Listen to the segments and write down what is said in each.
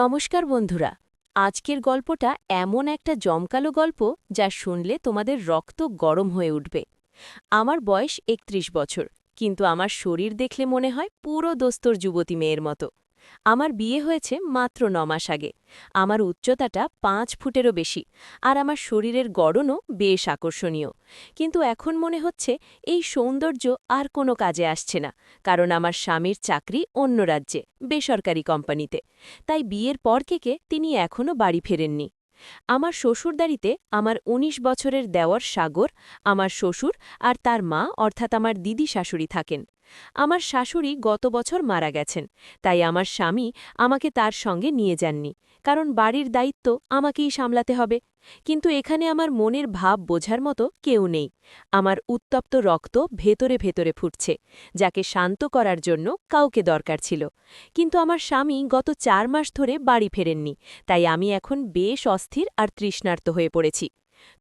নমস্কার বন্ধুরা। আজকের গল্পটা এমন একটা জমকালো গল্প যা শুনলে তোমাদের রক্ত গরম হয়ে উঠবে। আমার বয়স ৩১ বছর, কিন্তু আমার শরীর দেখলে মনে হয় পুরো দোস্তর যুবতী মেয়ের মতো। আমার বিয়ে হয়েছে মাত্র ন মাস আগে। আমার উচ্চতাটা পাঁচ ফুটেরও বেশি, আর আমার শরীরের গড়নও বেশ আকর্ষণীয়। কিন্তু এখন মনে হচ্ছে এই সৌন্দর্য আর কোনো কাজে আসছে না, কারণ আমার স্বামীর চাকরি অন্য রাজ্যে, বেসরকারি কোম্পানিতে। তাই বিয়ের পর থেকে তিনি এখনও বাড়ি ফেরেননি। আমার শ্বশুরদারিতে আমার ১৯ বছরের দেওয়ার সাগর, আমার শ্বশুর আর তার মা, অর্থাৎ আমার দিদি শাশুড়ি থাকেন। আমার শাশুড়ি গত বছর মারা গেছেন, তাই আমার স্বামী আমাকে তার সঙ্গে নিয়ে যাননি, কারণ বাড়ির দায়িত্ব আমাকেই সামলাতে হবে। কিন্তু এখানে আমার মনের ভাব বোঝার মতো কেউ নেই। আমার উত্তপ্ত রক্ত ভেতরে ভেতরে ফুটছে, যাকে শান্ত করার জন্য কাউকে দরকার ছিল। কিন্তু আমার স্বামী গত চার মাস ধরে বাড়ি ফেরেননি, তাই আমি এখন বেশ অস্থির আর তৃষ্ণার্ত হয়ে পড়েছি।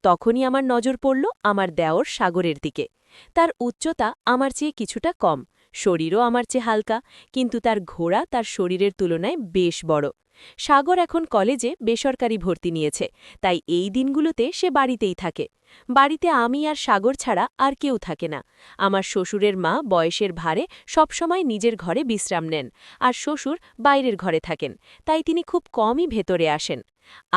তখনই আমার নজর পড়ল আমার দেওর সাগরের দিকে। তার উচ্চতা আমার চেয়ে কিছুটা কম, শরীরও আমার চেয়ে হালকা, কিন্তু তার ঘোড়া তার শরীরের তুলনায় বেশ বড়। সাগর এখন কলেজে বেসরকারি ভর্তি নিয়েছে, তাই এই দিনগুলোতে সে বাড়িতেই থাকে। বাড়িতে আমি আর সাগর ছাড়া আর কেউ থাকে না। আমার শ্বশুরের মা বয়সের ভারে সবসময় নিজের ঘরে বিশ্রাম নেন, আর শ্বশুর বাইরের ঘরে থাকেন, তাই তিনি খুব কমই ভেতরে আসেন।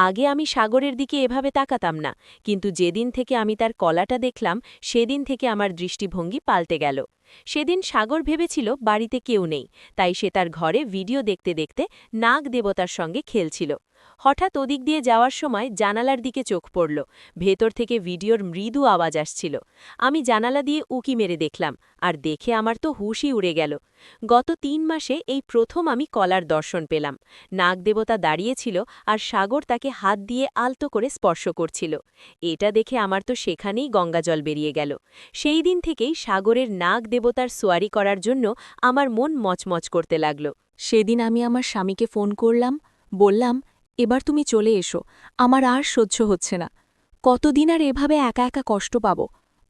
আগে আমি সাগরের দিকে এভাবে তাকাতাম না, কিন্তু যেদিন থেকে আমি তার কলাটা দেখলাম, সেদিন থেকে আমার দৃষ্টিভঙ্গি পাল্টে গেল। সেদিন সাগর ভেবেছিল বাড়িতে কেউ নেই, তাই সে তার ঘরে ভিডিও দেখতে দেখতে নাগ দেবতার সঙ্গে খেলছিল। হঠাৎ ওদিক দিয়ে যাওয়ার সময় জানালার দিকে চোখ পড়ল। ভেতর থেকে ভিডিওর মৃদু আওয়াজ আসছিল। আমি জানালা দিয়ে উকি মেরে দেখলাম, আর দেখে আমার তো হুশই উড়ে গেল। গত তিন মাসে এই প্রথম আমি কলার দর্শন পেলাম। নাগদেবতা দাঁড়িয়েছিল আর সাগর তাকে হাত দিয়ে আলতো করে স্পর্শ করছিল। এটা দেখে আমার তো সেখানেই গঙ্গাজল বেরিয়ে গেল। সেই দিন থেকেই সাগরের নাগ দেবতার সোয়ারি করার জন্য আমার মন মচমচ করতে লাগল। সেদিন আমি আমার স্বামীকে ফোন করলাম, বললাম এবার তুমি চলে এসো, আমার আর সহ্য হচ্ছে না। কতদিন আর এভাবে একা একা কষ্ট পাব?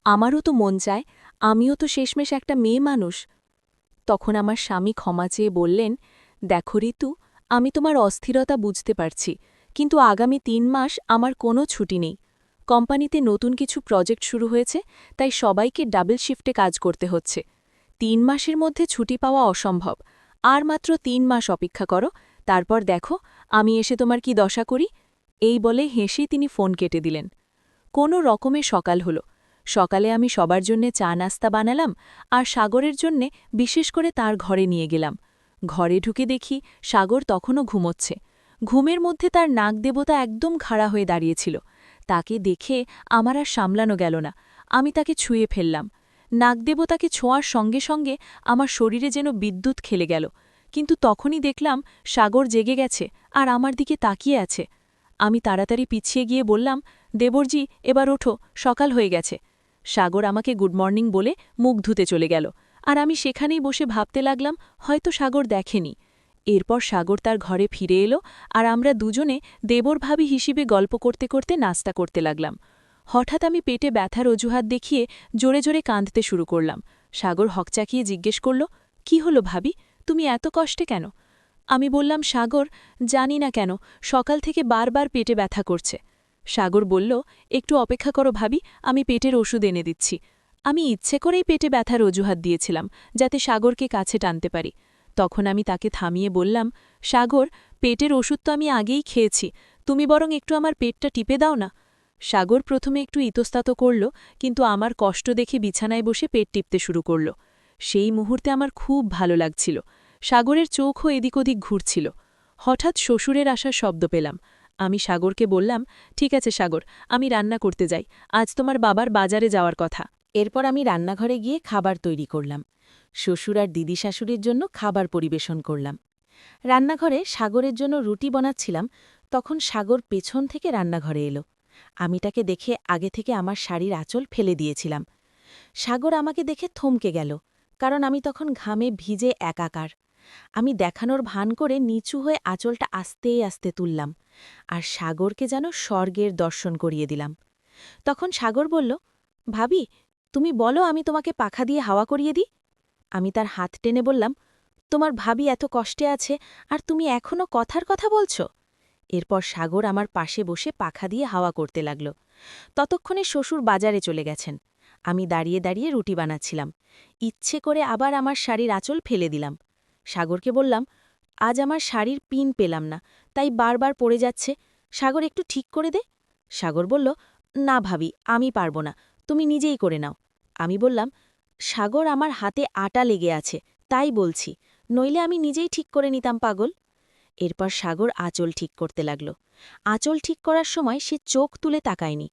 আমারও তো মন চায়, আমিও তো শেষমেশ একটা মেয়ে মানুষ। তখন আমার স্বামী ক্ষমা চেয়ে বললেন, দেখো ঋতু, আমি তোমার অস্থিরতা বুঝতে পারছি, কিন্তু আগামী তিন মাস আমার কোনো ছুটি নেই। কোম্পানিতে নতুন কিছু প্রজেক্ট শুরু হয়েছে, তাই সবাইকে ডাবল শিফটে কাজ করতে হচ্ছে। তিন মাসের মধ্যে ছুটি পাওয়া অসম্ভব। আর মাত্র তিন মাস অপেক্ষা করো, তারপর দেখো আমি এসে তোমার কি দশা করি? এই বলে হেসেই তিনি ফোন কেটে দিলেন। কোনো রকমে সকাল হলো। সকালে আমি সবার জন্যে চা নাস্তা বানালাম আর সাগরের জন্যে বিশেষ করে তার ঘরে নিয়ে গেলাম। ঘরে ঢুকে দেখি সাগর তখনও ঘুমোচ্ছে। ঘুমের মধ্যে তার নাক দেবতা একদম খাড়া হয়ে দাঁড়িয়েছিল। তাকে দেখে আমার আর সামলানো গেল না। আমি তাকে ছুঁয়ে ফেললাম। নাগদেবতাকে ছোঁয়ার সঙ্গে সঙ্গে আমার শরীরে যেন বিদ্যুৎ খেলে গেল। কিন্তু তখনই দেখলাম সাগর জেগে গেছে আর আমার দিকে তাকিয়ে আছে। আমি তাড়াতাড়ি পিছিয়ে গিয়ে বললাম, দেবরজি, এবার ওঠো, সকাল হয়ে গেছে। সাগর আমাকে গুড মর্নিং বলে মুখ ধুতে চলে গেল আর আমি সেখানেই বসে ভাবতে লাগলাম, হয়তো সাগর দেখেনি। এরপর সাগর তার ঘরে ফিরে এলো আর আমরা দুজনে দেবর ভাবি হিসেবে গল্প করতে করতে নাস্তা করতে লাগলাম। হঠাৎ আমি পেটে ব্যথার অজুহাত দেখিয়ে জোরে জোরে কাঁদতে শুরু করলাম। সাগর হকচাকিয়ে জিজ্ঞেস করল, কি হলো ভাবি? তুমি এত কষ্টে কেন? আমি বললাম, সাগর, জানি না কেন, সকাল থেকে বারবার পেটে ব্যথা করছে। সাগর বলল, একটু অপেক্ষা করো ভাবি, আমি পেটের ওষুধ এনে দিচ্ছি। আমি ইচ্ছে করেই পেটে ব্যথার অজুহাত দিয়েছিলাম, যাতে সাগরকে কাছে টানতে পারি। তখন আমি তাকে থামিয়ে বললাম, সাগর, পেটের ওষুধ তো আমি আগেই খেয়েছি, তুমি বরং একটু আমার পেটটা টিপে দাও না। সাগর প্রথমে একটু ইতস্তাত করল, কিন্তু আমার কষ্ট দেখে বিছানায় বসে পেট টিপতে শুরু করল। সেই মুহূর্তে আমার খুব ভালো লাগছিল। সাগরের চোখও এদিক ওদিক ঘুরছিল। হঠাৎ শ্বশুরের আসার শব্দ পেলাম। আমি সাগরকে বললাম, ঠিক আছে সাগর, আমি রান্না করতে যাই। আজ তোমার বাবার বাজারে যাওয়ার কথা। এরপর আমি রান্নাঘরে গিয়ে খাবার তৈরি করলাম। শ্বশুর আর দিদি শাশুড়ির জন্য খাবার পরিবেশন করলাম। রান্নাঘরে সাগরের জন্য রুটি বানাচ্ছিলাম, তখন সাগর পেছন থেকে রান্নাঘরে এলো। আমি তাকে দেখে আগে থেকে আমার শাড়ির আঁচল ফেলে দিয়েছিলাম। সাগর আমাকে দেখে থমকে গেল। কারণ আমি তখন ঘামে ভিজে একাকার। আমি দেখানোর ভান করে নিচু হয়ে আঁচলটা আস্তে আস্তে তুললাম আর সাগরকে যেন স্বর্গের দর্শন করিয়ে দিলাম। তখন সাগর বলল, ভাবি, তুমি বলো আমি তোমাকে পাখা দিয়ে হাওয়া করিয়ে দিই? আমি তার হাত টেনে বললাম, তোমার ভাবি এত কষ্টে আছে আর তুমি এখনও কথার কথা বলছো? এরপর সাগর আমার পাশে বসে পাখা দিয়ে হাওয়া করতে লাগল। ততক্ষণে শ্বশুর বাজারে চলে গেছেন। আমি দাঁড়িয়ে দাঁড়িয়ে রুটি বানাচ্ছিলাম। ইচ্ছে করে আবার আমার শাড়ির আঁচল ফেলে দিলাম। সাগরকে বললাম, আজ আমার শাড়ির পিন পেলাম না, তাই বারবার পড়ে যাচ্ছে। সাগর, একটু ঠিক করে দে? সাগর বলল, না ভাবি, আমি পারব না, তুমি নিজেই করে নাও। আমি বললাম, সাগর, আমার হাতে আটা লেগে আছে, তাই বলছি, নইলে আমি নিজেই ঠিক করে নিতাম, পাগল? এরপর সাগর আঁচল ঠিক করতে লাগল। আঁচল ঠিক করার সময় সে চোখ তুলে তাকায়নি।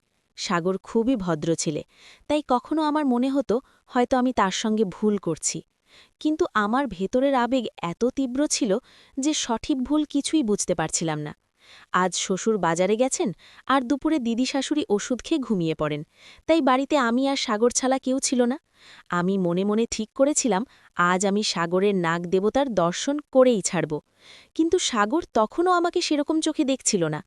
সাগর খুবই ভদ্র ছেলে, তাই কখনো আমার মনে হতো হয়তো আমি তার সঙ্গে ভুল করছি। কিন্তু আমার ভেতরের আবেগ এত তীব্র ছিল যে সঠিক ভুল কিছুই বুঝতে পারছিলাম না। আজ শ্বশুর বাজারে গেছেন আর দুপুরে দিদি শাশুড়ি ওষুধ খেয়ে ঘুমিয়ে পড়েন, তাই বাড়িতে আমি আর সাগর ছাড়া কেউ ছিল না। আমি মনে মনে ঠিক করেছিলাম, আজ আমি সাগরের নাগ দেবতার দর্শন করেই ছাড়ব। কিন্তু সাগর তখনও আমাকে সেরকম চোখে দেখছিল না।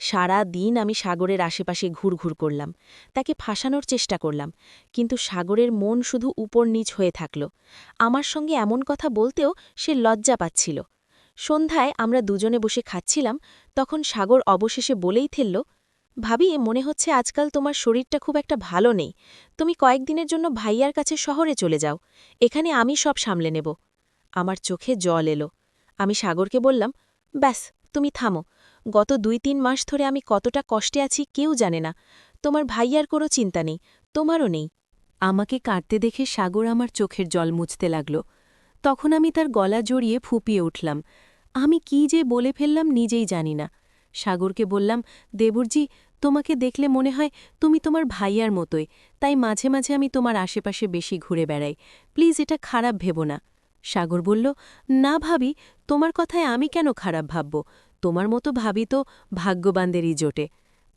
সারা দিন আমি সাগরের আশেপাশে ঘুরঘুর করলাম, তাকে ফাঁসানোর চেষ্টা করলাম, কিন্তু সাগরের মন শুধু উপর নিচ হয়ে থাকল। আমার সঙ্গে এমন কথা বলতেও সে লজ্জা পাচ্ছিল। সন্ধ্যায় আমরা দুজনে বসে খাচ্ছিলাম, তখন সাগর অবশেষে বলেই থেলল, ভাবি, মনে হচ্ছে আজকাল তোমার শরীরটা খুব একটা ভালো নেই। তুমি কয়েকদিনের জন্য ভাইয়ার কাছে শহরে চলে যাও। এখানে আমি সব সামলে নেব। আমার চোখে জল এলো। আমি সাগরকে বললাম, ব্যাস, তুমি থামো। গত দুই তিন মাস ধরে আমি কতটা কষ্টে আছি কেউ জানে না। তোমার ভাইয়ার কোনো চিন্তা নেই, তোমারও নেই। আমাকে কাটতে দেখে সাগর আমার চোখের জল মুছতে লাগল। তখন আমি তার গলা জড়িয়ে ফুপিয়ে উঠলাম। আমি কি যে বলে ফেললাম নিজেই জানি না। সাগরকে বললাম, দেবুরজি, তোমাকে দেখলে মনে হয় তুমি তোমার ভাইয়ার মতোই, তাই মাঝে মাঝে আমি তোমার আশেপাশে বেশি ঘুরে বেড়াই। প্লিজ এটা খারাপ ভেবো না। সাগর বলল, না ভাবি, তোমার কথায় আমি কেন খারাপ ভাবব? তোমার মতো ভাবি তো ভাগ্যবানদেরই জোটে।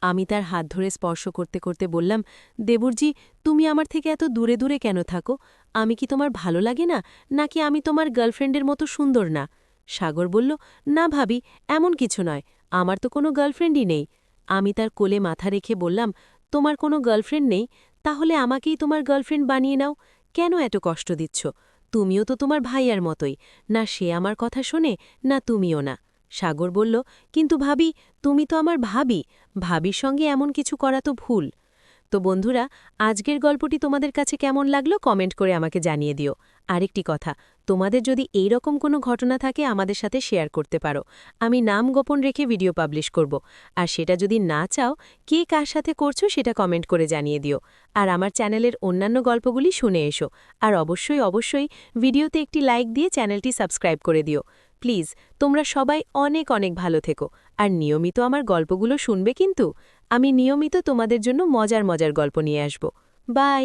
আমি তার হাত ধরে স্পর্শ করতে করতে বললাম, দেবুরজি, তুমি আমার থেকে এত দূরে দূরে কেন থাকো? আমি কি তোমার ভালো লাগে না? নাকি আমি তোমার গার্লফ্রেন্ডের মতো সুন্দর না? সাগর বলল, না ভাবি, এমন কিছু নয়, আমার তো কোনো গার্লফ্রেন্ডই নেই। আমি তার কোলে মাথা রেখে বললাম, তোমার কোনো গার্লফ্রেন্ড নেই? তাহলে আমাকেই তোমার গার্লফ্রেন্ড বানিয়ে নাও। কেন এত কষ্ট দিচ্ছ? তুমিও তো তোমার ভাইয়ার মতোই। না সে আমার কথা শোনে, না তুমিও না। সাগর বলল, কিন্তু ভাবি, তুমি তো আমার ভাবি। ভাবির সঙ্গে এমন কিছু করা তো ভুল। তো বন্ধুরা, আজকের গল্পটি তোমাদের কাছে কেমন লাগল কমেন্ট করে আমাকে জানিয়ে দিও। আরেকটি কথা, তোমাদের যদি এই রকম কোনো ঘটনা থাকে আমাদের সাথে শেয়ার করতে পারো। আমি নাম গোপন রেখে ভিডিও পাবলিশ করব। আর সেটা যদি না চাও, কে কার সাথে করছ সেটা কমেন্ট করে জানিয়ে দিও। আর আমার চ্যানেলের অন্যান্য গল্পগুলি শুনে এসো। আর অবশ্যই অবশ্যই ভিডিওতে একটি লাইক দিয়ে চ্যানেলটি সাবস্ক্রাইব করে দিও। প্লিজ, তোমরা সবাই অনেক অনেক ভালো থেকো। আর নিয়মিত আমার গল্পগুলো শুনবে কিন্তু? আমি নিয়মিত তোমাদের জন্য মজার মজার গল্প নিয়ে আসব। বাই!